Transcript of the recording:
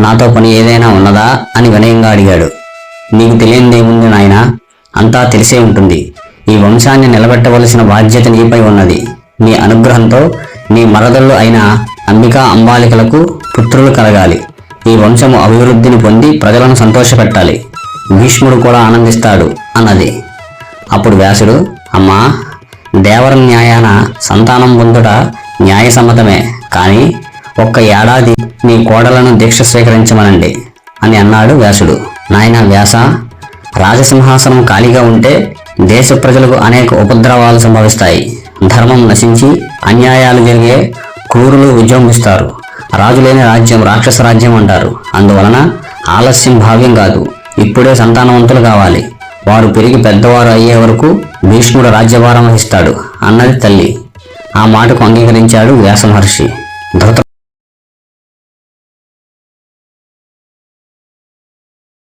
నాతో పని ఏదైనా ఉన్నదా అని వినయంగా అడిగాడు. నీకు తెలియనిదేముంది నాయన? అంతా తెలిసే ఉంటుంది. ఈ వంశాన్ని నిలబెట్టవలసిన బాధ్యత నీపై ఉన్నది. నీ అనుగ్రహంతో నీ మరదళ్ళు అయిన అంబికా అంబాలికలకు పుత్రులు కలగాలి. ఈ వంశము అభివృద్ధిని పొంది ప్రజలను సంతోషపెట్టాలి. భీష్ముడు కూడా ఆనందిస్తాడు అన్నది. అప్పుడు వ్యాసుడు అమ్మా దేవర న్యాయాన సంతానం పొందుట న్యాయసమ్మతమే. కానీ ఒక్క ఏడాది నీ కోడలను దీక్ష స్వీకరించమనండి అని అన్నాడు వ్యాసుడు. నాయన వ్యాస రాజసింహాసనం ఖాళీగా ఉంటే దేశ ప్రజలకు అనేక ఉపద్రవాలు సంభవిస్తాయి. ధర్మం నశించి అన్యాయాలు జరిగే క్రూరులు విజృంభిస్తారు రాజు లేని రాజ్యం రాక్షస రాజ్యం అంటారు. అందువలన ఆలస్యం భావ్యం కాదు. ఇప్పుడే సంతానవంతులు కావాలి. వారు పెరిగి పెద్దవారు అయ్యే వరకు భీష్ముడు రాజ్యభారం వహిస్తాడు అన్నది తల్లి. ఆ మాటకు అంగీకరించాడు వ్యాస మహర్షి. ధృత